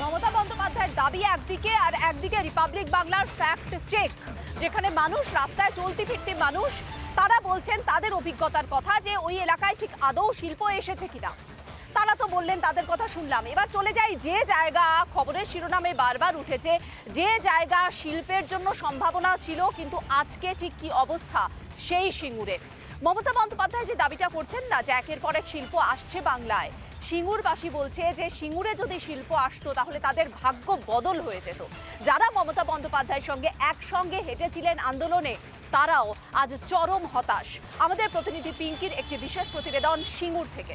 মমতা বন্দ্যোপাধ্যায়ের দাবি একদিকে আর একদিকে রিপাবলিক বাংলার ফ্যাক্ট চেক যেখানে মানুষ রাস্তায় চলতি ফিরতি মানুষ, তারা বলছেন তাদের অভিজ্ঞতার কথা যে ওই এলাকায় ঠিক আদৌ শিল্প এসেছে কিনা। তারা তো বললেন তাদের কথা শুনলাম। এবার চলে যাই যে জায়গা, খবরের শিরোনামে বারবার উঠেছে, যে জায়গা শিল্পের জন্য সম্ভাবনা ছিল, কিন্তু আজকে ঠিক কি অবস্থা, সেই সিঙ্গুরে। মমতা বন্দ্যোপাধ্যায় যে দাবিটা করছেন না যে একের পর এক শিল্প আসছে বাংলায় সিঙ্গুরবাসী বলছে যে সিঙ্গুরে যদি শিল্প আসতো, তাহলে তাদের ভাগ্য বদল হয়ে যেত। যারা মমতা বন্দ্যোপাধ্যায়ের সঙ্গে একসঙ্গে হেঁটেছিলেন আন্দোলনে, তারাও আজ চরম হতাশ। আমাদের প্রতিনিধি পিঙ্কির একটি বিশেষ প্রতিবেদন সিঙ্গুর থেকে।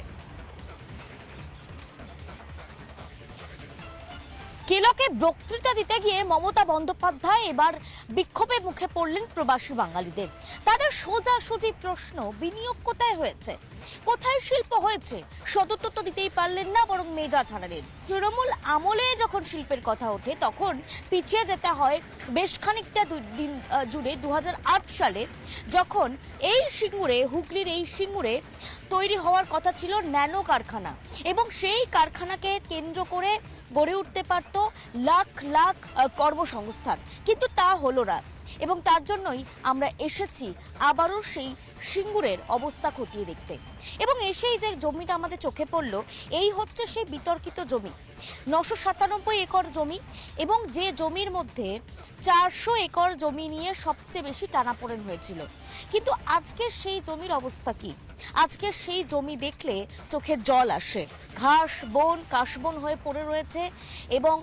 কেলকে বক্তৃতা দিতে গিয়ে মমতা বন্দ্যোপাধ্যায় এবার বিক্ষোভের মুখে পড়লেন প্রবাসী বাঙালিদের। তাদের সোজাসুজি প্রশ্ন, বিনিয়োগ কোথায় হয়েছে? কোথায় শিল্প হয়েছে? সদুত্তর দিতেই পারলেন না, বরং মেজা ছাড়ালেন তৃণমূল আমলে যখন শিল্পের কথা ওঠে, তখন পিছিয়ে যেতে হয় বেশ খানিকটা দিন জুড়ে। দু হাজার আট সালে যখন এই সিঙ্গুরে, হুগলির এই সিঙ্গুরে তৈরি হওয়ার কথা ছিল ন্যানো কারখানা। এবং সেই কারখানাকে কেন্দ্র করে গড়ে উঠতে পারত লাখ লাখ কর্মসংস্থান। কিন্তু তা হলো না। এবং তার জন্যই আমরা এসেছি আবারও সেই সিঙ্গুরের অবস্থা খতিয়ে দেখতে। এবং এসেই যে জমিটা আমাদের চোখে পড়ল, এই হচ্ছে সেই বিতর্কিত জমি। নশো সাতানব্বই একর জমি এবং যে জমির মধ্যে চারশো একর জমি নিয়ে সবচেয়ে বেশি টানাপোড়েন হয়েছিল। কিন্তু আজকে সেই জমির অবস্থা কি? আজকে সেই জমি দেখলে চোখে জল আসে। ঘাস, বন, কাশবন হয়ে পড়ে রয়েছে এবং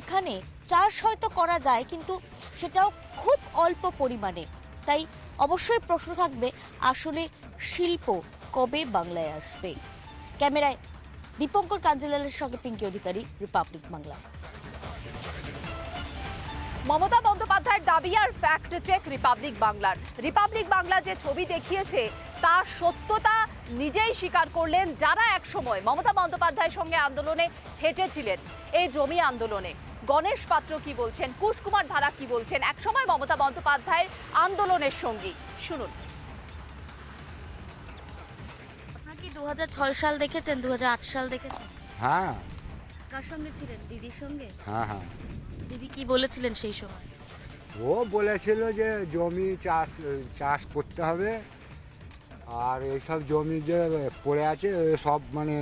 এখানে চাষ হয়তো করা যায়, কিন্তু সেটাও খুব অল্প পরিমাণে। তাই অবশ্যই প্রশ্ন থাকবে, আসলে শিল্প কবে বাংলায় আসবে? ক্যামেরায় দীপঙ্কর কাঞ্জিলালের সঙ্গে পিঙ্কি অধিকারী, রিপাবলিক বাংলা। মমতা বন্দ্যোপাধ্যায়ের দাবি আর ফ্যাক্ট চেক রিপাবলিক বাংলার। রিপাবলিক বাংলা যে ছবি দেখিয়েছে তার সত্যতা নিজেই স্বীকার করলেন যারা একসময় মমতা বন্দ্যোপাধ্যায়ের সঙ্গে আন্দোলনে হেঁটেছিলেন, এই জমি আন্দোলনে। গণেশ পাত্র কি বলছেন? কুশকুমার ধারা কি বলছেন? একসময় মমতা বন্দ্যোপাধ্যায়ের আন্দোলনের সঙ্গী। শুনুন। আপনারা কি দু হাজার ছয় সাল দেখেছেন? দু হাজার আট সাল দেখেছেন? হ্যাঁ। কার সঙ্গে ছিলেন? দিদির সঙ্গে? হ্যাঁ হ্যাঁ। দিদি কি বলেছিলেন সেই সময়? ও বলেছিল যে জমি চাষ চাষ করতে হবে। আর এইসব জমি যে পড়ে আছে সব মানে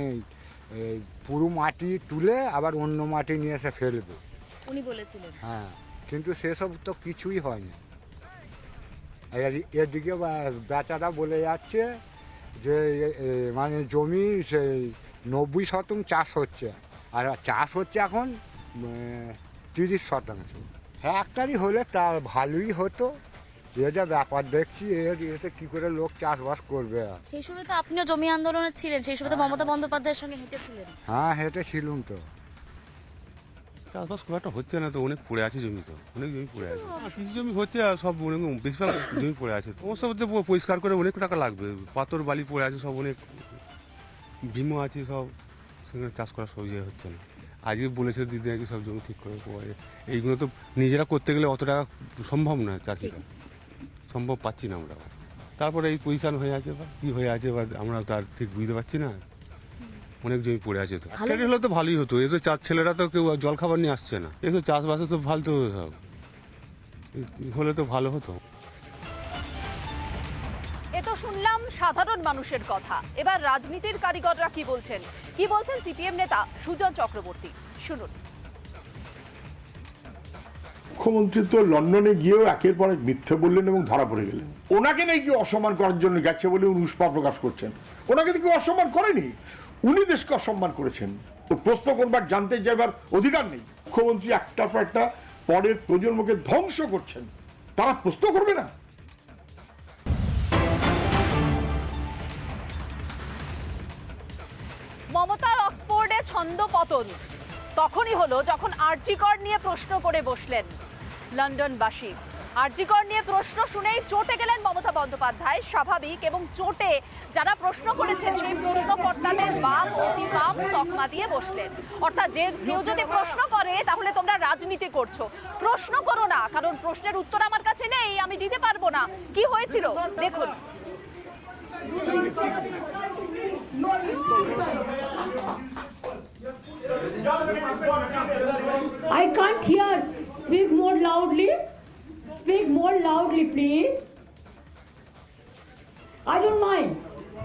এই পুরো মাটি তুলে আবার অন্য মাটি নিয়ে এসে ফেলবে। উনি বলেছিলেন। হ্যাঁ কিন্তু সেসব তো কিছুই হয়নি। এদিকে বেচারা বলে যাচ্ছে যে মানে জমি সেই নব্বই শতাংশ চাষ হচ্ছে। আর চাষ হচ্ছে এখন তিরিশ শতাংশ। একটারই হলে তার ভালোই হতো। এ যা ব্যাপার দেখছি এর এতে কী করে লোক চাষবাস করবে সেই সময় তো আপনিও জমি আন্দোলনে ছিলেন সেই সময় তো মমতা বন্দ্যোপাধ্যায়ের সঙ্গে হেঁটেছিলেন। হ্যাঁ হেঁটে ছিলুম তো। চাষবাস খুব একটা হচ্ছে না তো অনেক পড়ে আছে জমি তো অনেক জমি পড়ে আছে। কিছু জমি হচ্ছে আর সব অনেক বেশিরভাগ জমি পড়ে আছে তো। সমস্ত মধ্যে প- পরিষ্কার করে অনেক টাকা লাগবে পাথর বালি পড়ে আছে সব অনেক ভীমও আছে সব সেখানে চাষ করা সব ইয়ে হচ্ছে না। আজকে বলেছে দিদি নাকি সব জমি ঠিক করে পাওয়া যায়। এইগুলো তো নিজেরা করতে গেলে অত টাকা সম্ভব না চাষিরা সম্ভব পাচ্ছি না আমরা। তারপরে এই পজিশন হয়ে আছে বা কী হয়ে আছে বা আমরা তার ঠিক বুঝতে পারছি না। অনেক জমি পড়ে আছে তো। ভালো- হলে তো ভালোই হতো। এসব চাষ ছেলেরা তো কেউ জল খাবার নিয়ে আসছে না। এসব চাষবাসে তো ফালতু সব। হলে তো ভালো হতো। এ তো শুনলাম সাধারণ মানুষের কথা। এবার রাজনীতির কারিগররা কি বলছেন? কি বলছেন সিপিএম নেতা সুজন চক্রবর্তী? শুনুন। মুখ্যমন্ত্রী তো লন্ডনে গিয়েও একের পর এক মিথ্যে বললেন এবং ধরা পড়ে গেলেন। ওনাকে নাকি অসম্মান করার জন্য গেছে বলে উনি উষ্মা প্রকাশ করছেন? ওনাকে তো কেউ অসম্মান করেনি। উনি দেশকে অসম্মান করেছেন। তো প্রশ্ন করবার, জানতে যাবার অধিকার নেই। মুখ্যমন্ত্রী একটার পর একটা পরের প্রজন্মকে ধ্বংস করছেন। তারা প্রশ্ন করবে না? মমতার অক্সফোর্ডে ছন্দ পতন। তখনই হলো যখন আর্জিকর নিয়ে প্রশ্ন করে বসলেন লন্ডনবাসী। আর্জিকর নিয়ে প্রশ্ন শুনেই চটে গেলেন মমতা বন্দ্যোপাধ্যায়। স্বাভাবিক এবং চটে যারা প্রশ্ন করেছেন, সেই প্রশ্নকর্তাদের বাম, অতি বাম তকমা দিয়ে বসলেন। অর্থাৎ যে কেউ যদি প্রশ্ন করে, তাহলে তোমরা রাজনীতি করছ। প্রশ্ন করো না, কারণ প্রশ্নের উত্তর আমার কাছে নেই, আমি দিতে পারব না। কি হয়েছিল? দেখুন। I can't hear. Speak more loudly. Speak more loudly, please. I don't mind.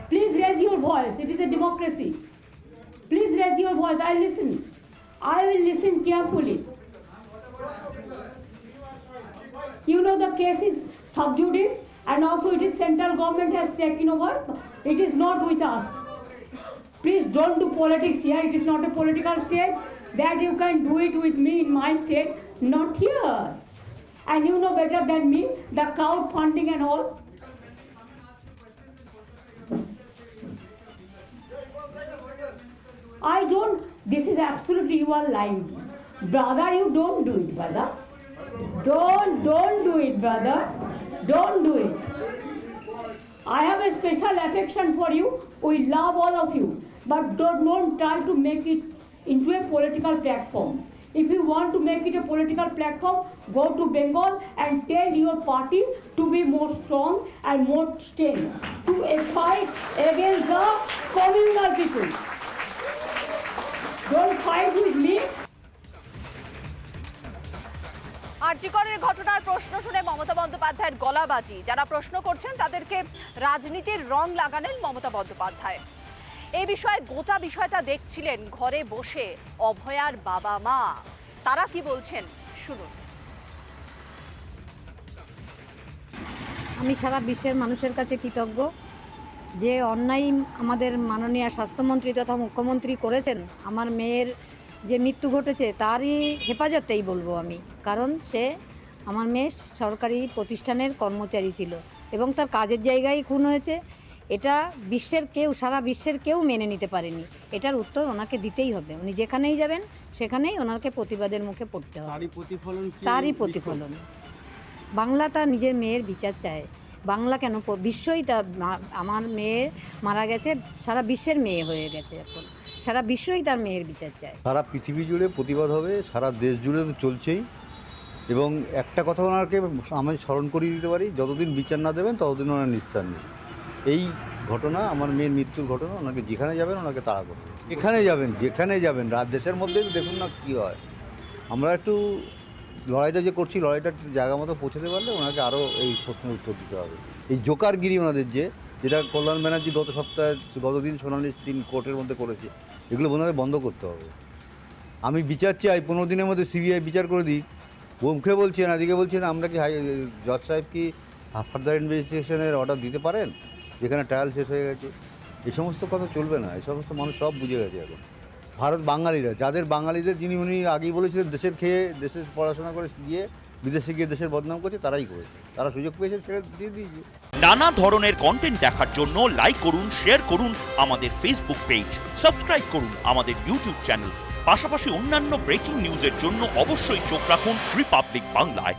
Please raise your voice. It is a democracy. Please raise your voice. I listen. I will listen carefully. You know the case is sub judice and also it is central government has taken over. It is not with us. Please don't do politics here. It is not a political state. That you can do it with me in my state, not here. And you know better than me the crowdfunding and all. I don't. This is absolutely you are lying, brother. You don't do it, brother. Don't don't do it, brother. Don't do it. I have a special affection for you. We love all of you. But don't, don't try to make it into a political platform. If you want to make it a political platform, go to Bengal and tell your party to be more strong and more stable to a fight against the communal people. Don't fight with me. আরজিকরের ঘটনার প্রশ্ন শুনে মমতা বন্দ্যোপাধ্যায়ের গলাবাজি যারা প্রশ্ন করছেন তাদেরকে রাজনীতির রং লাগালেন মমতা বন্দ্যোপাধ্যায় এই বিষয়ে গোটা বিষয়টা দেখছিলেন ঘরে বসে অভয়ার বাবা মা। তারা কি বলছেন শুনুন। আমি সারা বিশ্বের মানুষের কাছে কৃতজ্ঞ যে অন্যায় আমাদের মাননীয় স্বাস্থ্যমন্ত্রী তথা মুখ্যমন্ত্রী করেছেন। আমার মেয়ের যে মৃত্যু ঘটেছে তারই হেফাজতেই বলব আমি। কারণ সে আমার মেয়ে সরকারি প্রতিষ্ঠানের কর্মচারী ছিল এবং তার কাজের জায়গায় খুন হয়েছে এটা বিশ্বের কেউ সারা বিশ্বের কেউ মেনে নিতে পারেনি। এটার উত্তর ওনাকে দিতেই হবে। উনি যেখানেই যাবেন সেখানেই ওনাকে প্রতিবাদের মুখে পড়তে হবে। তারই প্রতিফলন তারই প্রতিফলন। বাংলা তার নিজের মেয়ের বিচার চায়। বাংলা কেন বিশ্বই তার আমার মেয়ে মারা গেছে সারা বিশ্বের মেয়ে হয়ে গেছে এখন। সারা বিশ্বই তার মেয়ের বিচার চায়। সারা পৃথিবী জুড়ে প্রতিবাদ হবে সারা দেশ জুড়ে তো চলছেই। এবং একটা কথা ওনাকে আমি স্মরণ করিয়ে দিতে পারি যতদিন বিচার না দেবেন ততদিন ওনার নিস্তার নেই। এই ঘটনা, আমার মেয়ের মৃত্যুর ঘটনা, ওনাকে যেখানে যাবেন, ওনাকে তাড়া করবে যেখানে যাবেন যেখানে যাবেন, রাত দেশের মধ্যে দেখুন না কী হয়। আমরা একটু লড়াইটা যে করছি লড়াইটা জায়গা মতো পৌঁছাতে পারলে ওনাকে আরও এই প্রশ্নের উত্তর দিতে হবে। এই জোকারগিরি ওনাদের যে, যেটা কল্যাণ ব্যানার্জি গত সপ্তাহে গতদিন সোনালি দিন কোর্টের মধ্যে করেছে, এগুলো ওনাদের বন্ধ করতে হবে। আমি বিচার চাই, পনেরো দিনের মধ্যে সিবিআই বিচার করে দিই মুখে বলছেন আদিকে বলছেন, আমরা কি হাই, জজ সাহেব কি ফার্দার ইনভেস্টিগেশনের অর্ডার দিতে পারেন? যেখানে ট্রায়াল শেষ হয়ে গেছে এই সমস্ত কথা চলবে না এই সমস্ত মানুষ সব বুঝে গেছে এখন। ভারত বাঙালিরা, যাদের বাঙালিদের, যিনি উনি আগেই বলেছিলেন, দেশের খেয়ে, দেশের পড়াশোনা করে গিয়ে, বিদেশে গিয়ে দেশের বদনাম করছে, তারাই করেছে। তারা সুযোগ পেয়েছে, ছেড়ে দিয়ে দিয়েছে। নানা ধরনের কন্টেন্ট দেখার জন্য লাইক করুন শেয়ার করুন আমাদের ফেসবুক পেজ সাবস্ক্রাইব করুন আমাদের ইউটিউব চ্যানেল পাশাপাশি অন্যান্য ব্রেকিং নিউজের জন্য অবশ্যই চোখ রাখুন রিপাবলিক বাংলায়